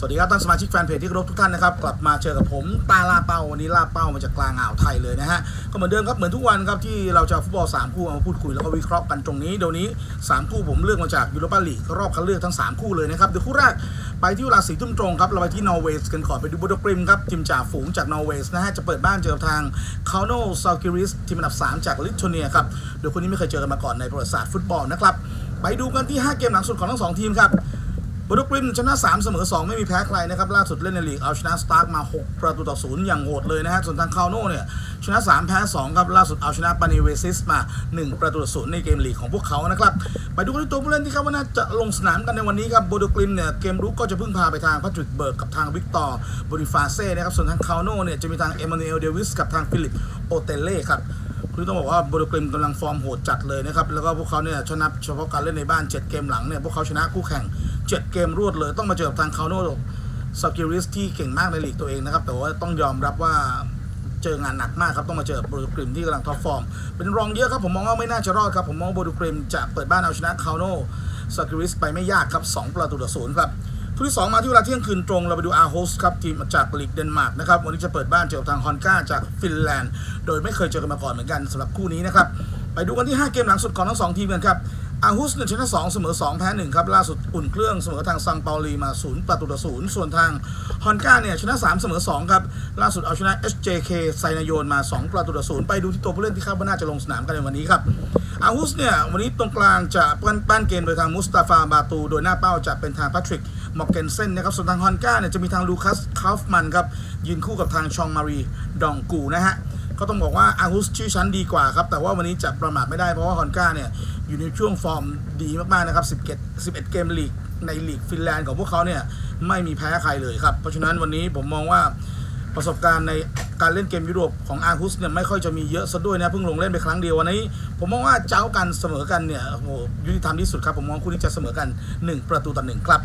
สวัสดีครับท่านสมาชิกแฟนเพจที่เคารพทุกท่านนะครับกลับมาเจอกับผมตาลาเป้าวันนี้ลาเป้ามาจากกลางอ่าวไทยเลยนะฮะก็เหมือนเดิมครับเหมือนทุกวันครับที่เราจะฟุตบอลสามคู่เอามาพูดคุยแล้วก็วิเคราะห์กันตรงนี้เดี๋ยวนี้สามคู่ผมเลือกมาจากยูโรปาลีกรอบคัดเลือกทั้งสามคู่เลยนะครับเดี๋ยวคู่แรกไปที่เวลาสี่ทุ่มตรงครับเราไปที่นอร์เวย์กันก่อนไปดูโบโดกริมครับทีมจ่าฝูงจากนอร์เวย์นะฮะจะเปิดบ้านเจอกับทางคาโนซากิริสทีมอันดับสามจากลิทัวเนียครับโดยคนนี้ไม่เคยเจอกันมาก่อนในประวัติศาสตร์ฟุตบอลนะครับไปดูกันที่ห้าเกมหลังสุดของทั้งสองทีมครับ บรูกริมชนะ 3 เสมอ 2 ไม่มีแพ้ใครนะครับ ล่าสุดเล่นในลีกเอาชนะสตาร์กมา 6 ประตูต่อศูนย์อย่างโหดเลยนะฮะ ส่วนทางคาวโน่เนี่ย ชนะ 3 แพ้ 2 ครับ ล่าสุดเอาชนะปานิเวซิสมา 1 ประตูต่อศูนย์ในเกมลีกของพวกเขานะครับ ไปดูกันที่ตัวผู้เล่นที่คาดว่าน่าจะลงสนามกันในวันนี้ครับโบดูกริมเนี่ยเกมรุกก็จะพึ่งพาไปทางพัทริกเบิร์กกับทางวิกตอร์บริฟาเซ่นะครับส่วนทางคาวโน่เนี่ยจะมีทางเอมานูเอลเดวิสกับทางฟิลิปโอเตเล่ครับคือต้องบอกว่าโบโดกริมกำลังฟอร์มโหดจัดเลยนะครับ แล้วก็พวกเขาเนี่ยชนะเฉพาะการเล่นในบ้าน 7 เกมหลังเนี่ยพวกเขาชนะคู่แข่ง 7 เกมรวดเลย ต้องมาเจอกับทางคาโนสกิริสที่เก่งมากในลีกตัวเองนะครับ แต่ว่าต้องยอมรับว่าเจองานหนักมากครับ ต้องมาเจอโบโดกริมที่กำลังท็อปฟอร์ม เป็นรองเยอะครับ ผมมองว่าไม่น่าจะรอดครับ ผมมองว่าโบโดกริมจะเปิดบ้านเอาชนะคาโนสกิริสไปไม่ยากครับสองประตูต่อศูนย์ครับคู่ที่ 2 มาที่เวลาเที่ยงคืนตรง เราไปดูอาร์โฮสครับ ทีมจากลีกเดนมาร์กนะครับ วันนี้จะเปิดบ้านเจอกับทางฮอนก้าจากฟินแลนด์ โดยไม่เคยเจอกันมาก่อนเหมือนกันสำหรับคู่นี้นะครับไปดูกันที่ 5 เกมหลังสุดของทั้ง2ทีมกันครับ อาฮุสเนี่ยชนะ2เสมอ2แพ้1ครับล่าสุดอุ่นเครื่องเสมอทางซังเปาลีมา0ประตูต่อ0ส่วนทางฮอนก้าเนี่ยชนะ3เสมอ2ครับล่าสุดเอาชนะ SJK ไซนายโยนมา 2 ประตูต่อ0ไปดูที่ตัวผู้เล่นที่คาดว่าน่าจะลงสนามกันในวันนี้ครับอาฮุสเนี่ยวันนี้ตรงกลางจะปั้นปั้นเกมโดยทางมุสตาฟาบาตู โดยหน้าเป้าจะเป็นทางแพทริกมอร์เกนเซนนะครับส่วนทางฮอนก้าเนี่ยจะมีทางลูคัสคาฟมันครับยืนคู่กับทางชองมารีดองกูนะฮะ ก็ต้องบอกว่าอาฮุสชื่อชั้นดีกว่าครับ แต่ว่าวันนี้จะประมาทไม่ได้เพราะว่าฮอนก้าเนี่ยอยู่ในช่วงฟอร์มดีมากๆนะครับ11 11 เกมลีกในลีกฟินแลนด์ของพวกเขาเนี่ยไม่มีแพ้ใครเลยครับ เพราะฉะนั้นวันนี้ผมมองว่าประสบการณ์ในการเล่นเกมยุโรปของอาร์ฮุสเนี่ยไม่ค่อยจะมีเยอะซะด้วยนะเพิ่งลงเล่นไปครั้งเดียววันนี้ ผมมองว่าเจ้ากันเสมอกันเนี่ยโอ้ยุติธรรมที่สุดครับผมมองคู่นี้จะเสมอกัน 1 ประตูต่อหนึ่งครับ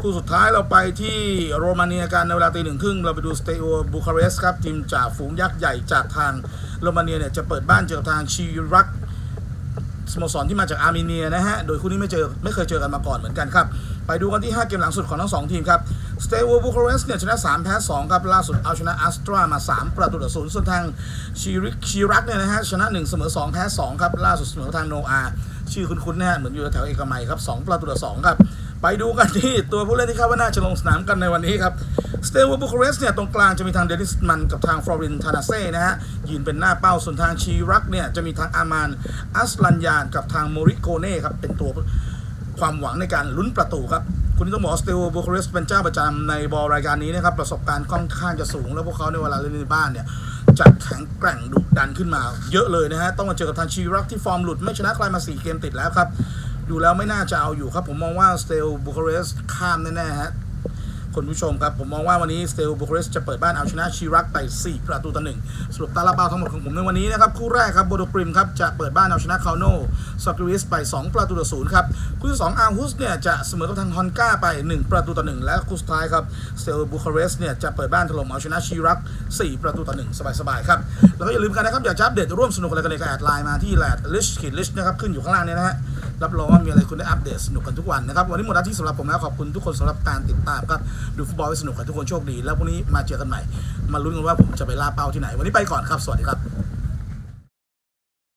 คู่สุดท้ายเราไปที่โรมาเนียกันในเวลาตีหนึ่งครึ่งเราไปดูสเตโอบูคาเรสครับทีมจ่าฝูงยักษ์ใหญ่จากทางโรมาเนียเนี่ยจะเปิดบ้านเจอกับทางชีรักสโมสรที่มาจากอาร์เมเนียนะฮะ โดยคู่นี้ไม่เจอไม่เคยเจอกันมาก่อนเหมือนกันครับ ไปดูกันที่ 5 เกมหลังสุดของทั้ง2ทีมครับสเต a วบูคาเรสเนี่ยชนะ 3 แพ้ 2 ครับ ล่าสุดเอาชนะอัสตรามา 3 ประตูต่อศูนย์ส่วนทางชีริกชีรักเนี่ยนะฮะ ชนะ 1 เสมอ 2 แพ้ 2 ครับ ล่าสุดเสมอทางโนอา ชื่อคุ้นๆนะฮะเหมือนอยู่แถวเอกมัยครับ 2 ประตูต่อ2ครับ ไปดูกันที่ตัวผู้เล่นที่คาดว่าน่าจะลงสนามกันในวันนี้ครับสเตลบูคาเรสเนี่ยตรงกลางจะมีทางเดนิสมันกับทางฟลอรินทานาเซ่นะฮะยืนเป็นหน้าเป้าส่วนทางชีรักเนี่ยจะมีทางอามานอัสลันยานกับทางโมริโกเน่ครับเป็นตัวความหวังในการลุ้นประตูครับคุณต้องบอกสเตลบูคาเรสเป็นเจ้าประจำในบอลรายการนี้นะครับประสบการณ์ค่อนข้างจะสูง แล้วพวกเขาในเวลาเล่นในบ้านเนี่ยจะแข็งแกร่งดุดันขึ้นมา เยอะเลยนะฮะต้องมาเจอกับทางชีรักที่ฟอร์มหลุดไม่ชนะใครมาสี่เกมติดแล้วครับ ดูแล้วไม่น่าจะเอาอยู่ครับ ผมมองว่าสเตลบูคาเรสต์ข้ามแน่ๆฮะคุณผู้ชมครับ ผมมองว่าวันนี้สเตลบูคาเรสต์จะเปิดบ้านเอาชนะชีรักไป 4 ประตูต่อหนึ่งสรุปตาลาเปาทั้งหมดของผมในวันนี้นะครับ คู่แรกครับโบโดปริมครับ จะเปิดบ้านเอาชนะคาโนซอกริสไป 2 ประตูต่อศูนย์ครับคู่ที่2องอาร์ฮุสเนี่ยจะเสมอกับทางฮอนก้าไป 1 ประตูต่อหนึ่งและคู่สุดท้ายครับสเตลบูคาเรสต์เนี่ยจะเปิดบ้านถล่มเอาชนะชีรัก 4 ประตูต่อหนึ่งสบายๆครับแล้วก็อย่าลืมกันนะครับอยากจะอัปเดตร่วมสนุกอะไรกันเลยก็แอดไลน์มาที่แลดลิชคิดลิชนะครับขึ้นอยู่ข้างล่างเนี่ยนะฮะ รับรองว่ามีอะไรคุณได้อัปเดตสนุกกันทุกวันนะครับ วันนี้หมดหน้าที่สำหรับผมแล้วขอบคุณทุกคนสำหรับการติดตามครับดูฟุตบอลให้สนุกกันทุกคนโชคดี แล้วพรุ่งนี้มาเจอกันใหม่ มาลุ้นกันว่าผมจะไปล่าเป้าที่ไหน วันนี้ไปก่อนครับ สวัสดีครับ